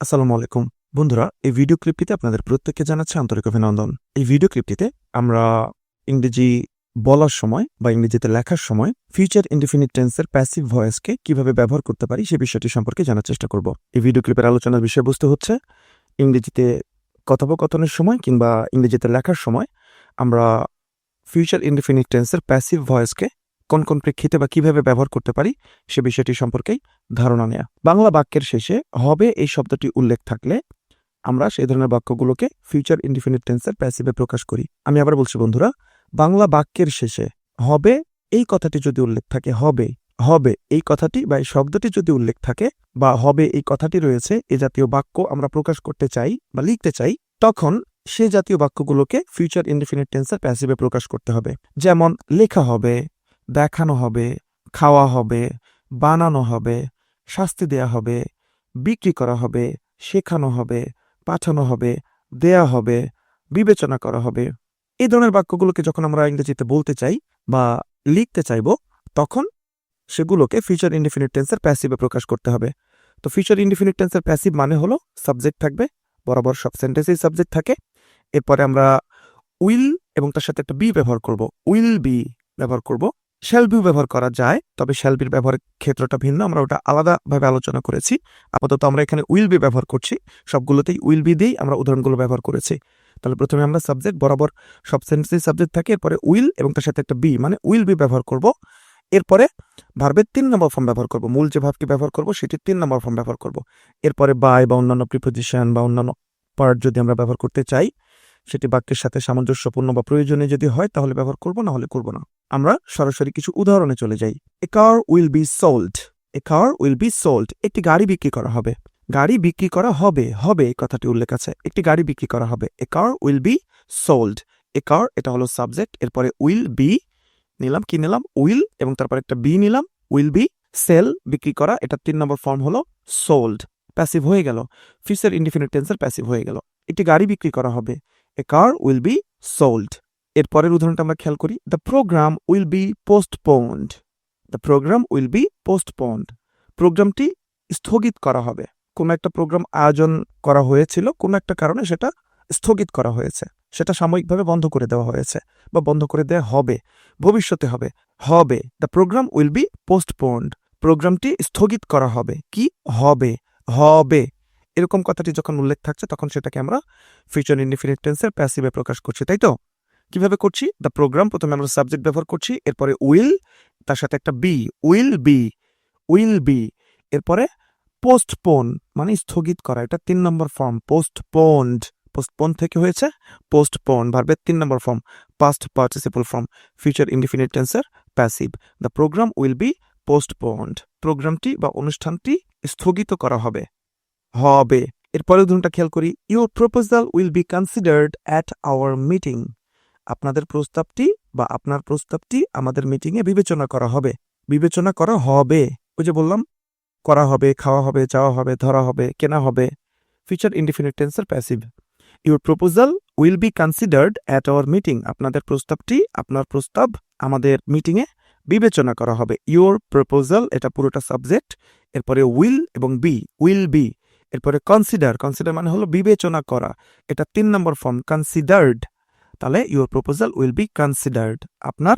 আসসালামু আলাইকুম। বন্ধুরা, এই ভিডিও ক্লিপটিতে আপনাদের প্রত্যেককে জানাচ্ছে আন্তরিক অভিনন্দন। এই ভিডিও ক্লিপটিতে আমরা ইংরেজি বলার সময় বা ইংরেজিতে লেখার সময় ফিউচার ইনডিফিনিট টেন্সের প্যাসিভ ভয়েসকে কীভাবে ব্যবহার করতে পারি সে বিষয়টি সম্পর্কে জানার চেষ্টা করব। এই ভিডিও ক্লিপের আলোচনার বিষয়বস্তু হচ্ছে, ইংরেজিতে কথোপকথনের সময় কিংবা ইংরেজিতে লেখার সময় আমরা ফিউচার ইনডিফিনিট টেন্সের প্যাসিভ ভয়েসকে কোন কোন প্রেক্ষিতে বা কীভাবে ব্যবহার করতে পারি সে বিষয়টি সম্পর্কেই ধারণা নেয়া। বাংলা বাক্যের শেষে হবে এই শব্দটি উল্লেখ থাকলে আমরা সেই ধরনের বাক্যগুলোকে ফিউচার ইনডিফিনিট টেন্সের প্যাসিভে প্রকাশ করি। আমি আবার বলছি, বন্ধুরা, বাংলা বাক্যের শেষে হবে এই কথাটি যদি উল্লেখ থাকে, হবে হবে এই কথাটি বা এই শব্দটি যদি উল্লেখ থাকে বা হবে এই কথাটি রয়েছে, এ জাতীয় বাক্য আমরা প্রকাশ করতে চাই বা লিখতে চাই, তখন সে জাতীয় বাক্যগুলোকে ফিউচার ইনডিফিনিট টেন্সের প্যাসিভে প্রকাশ করতে হবে। যেমন, লেখা হবে দেখানো হবে, খাওয়া হবে, বানানো হবে, শাস্তি দেয়া হবে, বিক্রি করা হবে, শেখানো হবে, পাঠানো হবে, দেয়া হবে, বিবেচনা করা হবে। এই ধরনের বাক্যগুলোকে যখন আমরা ইংরেজিতে বলতে চাই বা লিখতে চাইব, তখন সেগুলোকে ফিউচার ইনডিফিনিট টেন্সের প্যাসিভে প্রকাশ করতে হবে। তো ফিউচার ইনডিফিনিট টেন্সের প্যাসিভ মানে হলো সাবজেক্ট থাকবে, বরাবর সব সেন্টেন্সেই সাবজেক্ট থাকে। এরপরে আমরা উইল এবং তার সাথে একটা বি ব্যবহার করব। উইল বি ব্যবহার করব। শ্যাল বিও ব্যবহার করা যায়, তবে শ্যাল বির ব্যবহারের ক্ষেত্রটা ভিন্ন, আমরা ওটা আলাদাভাবে আলোচনা করেছি। আপাতত আমরা এখানে উইল বি ব্যবহার করছি, সবগুলোতেই উইল বি দিয়েই আমরা উদাহরণগুলো ব্যবহার করেছি। তাহলে প্রথমে আমরা সাবজেক্ট বরাবর সব সেন্টেন্সেই সাবজেক্ট থাকে, এরপরে উইল এবং তার সাথে একটা বি মানে উইল বি ব্যবহার করব। এরপরে ভার্বের তিন নম্বর ফর্ম ব্যবহার করব, মূল যে ভাবটি ব্যবহার করব সেটির তিন নম্বর ফর্ম ব্যবহার করব। এরপরে বাই বা অন্যান্য প্রিপোজিশন বা অন্যান্য পার্ট যদি আমরা ব্যবহার করতে চাই সেটি বাক্যের সাথে সামঞ্জস্যপূর্ণ বা প্রয়োজনে যদি হয়, তাহলে ব্যবহার করব, না হলে করব না। আমরা সরাসরি কিছু উদাহরণে চলে যাই। A car will be sold a car will be sold একটি গাড়ি বিক্রি করা হবে। গাড়ি বিক্রি করা হবে হবে এই কথাটি উল্লেখ আছে। একটি গাড়ি বিক্রি করা হবে। A car will be sold a car এটা হলো সাবজেক্ট এরপরে উইল বি নিলাম, কি নিলাম? উইল এবং তারপর একটা বি নিলাম। উইল বি সেল বিক্রি করা, এটা তিন নম্বর ফর্ম হলো সোল্ড প্যাসিভ হয়ে গেল। ফিউচার ইনডিফিনিট টেন্সের প্যাসিভ হয়ে গেল। একটি গাড়ি বিক্রি করা হবে। A car will be sold এর পরের উদাহরণটা আমরা খেয়াল করি। The program will be postponed the program will be postponed প্রোগ্রামটি স্থগিত করা হবে। কোনো একটা প্রোগ্রাম আয়োজন করা হয়েছিল, কোনো একটা কারণে সেটা স্থগিত করা হয়েছে। সেটা সাময়িকভাবে বন্ধ করে দেওয়া হয়েছে বা বন্ধ করে দেওয়া হবে। ভবিষ্যতে হবে। হবে। The program will be postponed প্রোগ্রামটি স্থগিত করা হবে। কি? হবে। হবে। এরকম কথাটি যখন উল্লেখ থাকছে, তখন সেটাকে আমরা ফিউচার ইনডিফিনিট টেন্সের প্যাসিভে প্রকাশ করছি, তাই তো? কীভাবে করছি? দ্য প্রোগ্রাম প্রথমে আমরা সাবজেক্ট ব্যবহার করছি, এরপরে উইল তার সাথে একটা be will be will be এরপরে পোস্টপোন মানে স্থগিত করা, এটা তিন নম্বর ফর্ম পোস্টপোন্ড পোস্টপোন থেকে হয়েছে পোস্টপোন ভার্বের তিন number form past participle form future indefinite টেন্সের passive the program will be postponed প্রোগ্রামটি বা অনুষ্ঠানটি স্থগিত করা হবে। হবে। এরপরে উদাহরণটা খেয়াল করি। Your proposal will be considered at our meeting আপনাদের প্রস্তাবটি বা আপনার প্রস্তাবটি আমাদের মিটিংয়ে বিবেচনা করা হবে। বিবেচনা করা হবে। ওই যে বললাম, করা হবে, খাওয়া হবে, যাওয়া হবে, ধরা হবে, কেনা হবে। ফিচার ইনডিফিনিট টেন্সের passive your proposal will be considered at our meeting আপনাদের প্রস্তাবটি, আপনার প্রস্তাব আমাদের মিটিংয়ে বিবেচনা করা হবে। ইউর প্রপোজাল এটা পুরোটা সাবজেক্ট এরপরে উইল এবং বি উইল বি এরপরে কনসিডার কনসিডার মানে হলো বিবেচনা করা। এটা তিন নম্বর ফর্ম কনসিডার্ড তাহলে your proposal will be considered আপনার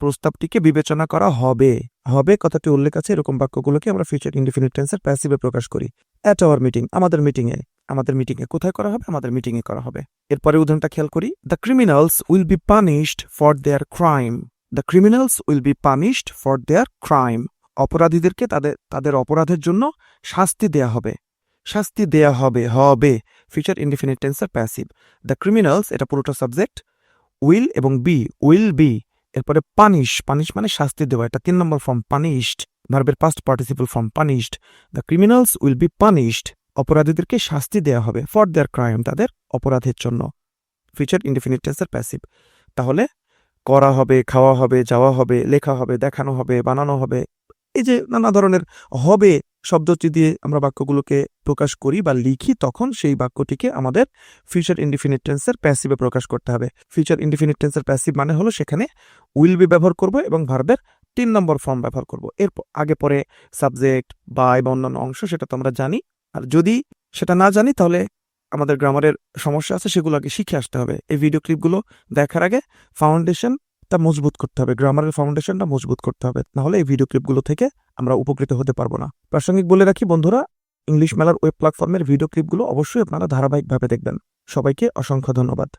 প্রস্তাবটিকে বিবেচনা করা হবে। হবে কথাটি উল্লেখ আছে, এরকম বাক্যগুলোকে আমরা ফিউচার ইনডিফিনিট টেন্সের প্যাসিভে প্রকাশ করি। অ্যাট আওয়ার মিটিং আমাদের মিটিংয়ে আমাদের মিটিংয়ে কোথায় করা হবে? আমাদের মিটিংয়ে করা হবে। এরপরে উদাহরণটা খেয়াল করি। The criminals will be punished for their crime the criminals will be punished for their crime অপরাধীদেরকে তাদের তাদের অপরাধের জন্য শাস্তি দেয়া হবে। শাস্তি দেয়া হবে হবে। ফিউচার ইনডিফিনিট টেন্সার প্যাসিভ দ্য ক্রিমিনালস এটা পুরোটা সাবজেক্ট উইল এবং বি উইল বি এরপরে পানিশ পানিশ মানে শাস্তি দেওয়া, এটা তিন নম্বর ফর্ম পানিশড ভার্বের past participle form punished the criminals will be punished অপরাধীদেরকে শাস্তি দেওয়া হবে ফর দেয়ার ক্রাইম তাদের অপরাধের জন্য। ফিউচার ইনডিফিনিট টেন্সের প্যাসিভ তাহলে করা হবে, খাওয়া হবে, যাওয়া হবে, লেখা হবে, দেখানো হবে, বানানো হবে, এই যে নানা ধরনের হবে শব্দটি দিয়ে আমরা বাক্যগুলোকে প্রকাশ করি বা লিখি, তখন সেই বাক্যটিকে আমাদের ফিউচার ইনডিফিনিট টেন্সের প্যাসিভে প্রকাশ করতে হবে। ফিউচার ইনডিফিনিট টেন্সের প্যাসিভ মানে হলো সেখানে উইল বি ব্যবহার করব এবং ভার্বের তিন নম্বর ফর্ম ব্যবহার করব। এর আগে পরে সাবজেক্ট বা এবং অন্যান্য অংশ সেটা তো আমরা জানি। আর যদি সেটা না জানি, তাহলে আমাদের গ্রামারের সমস্যা আছে, সেগুলো আগে শিখে আসতে হবে। এই ভিডিও ক্লিপগুলো দেখার আগে ফাউন্ডেশনটা মজবুত করতে হবে, গ্রামারের ফাউন্ডেশনটা মজবুত করতে হবে, নাহলে এই ভিডিও ক্লিপগুলো থেকে আমরা উপকৃত হতে পারব না। প্রাসঙ্গিক বলে রাখি বন্ধুরা ইংলিশ মেলার ওয়েব প্ল্যাটফর্মের ভিডিও ক্লিপগুলো অবশ্যই আপনারা ধারাবাহিকভাবে দেখবেন। সবাইকে অসংখ্য ধন্যবাদ।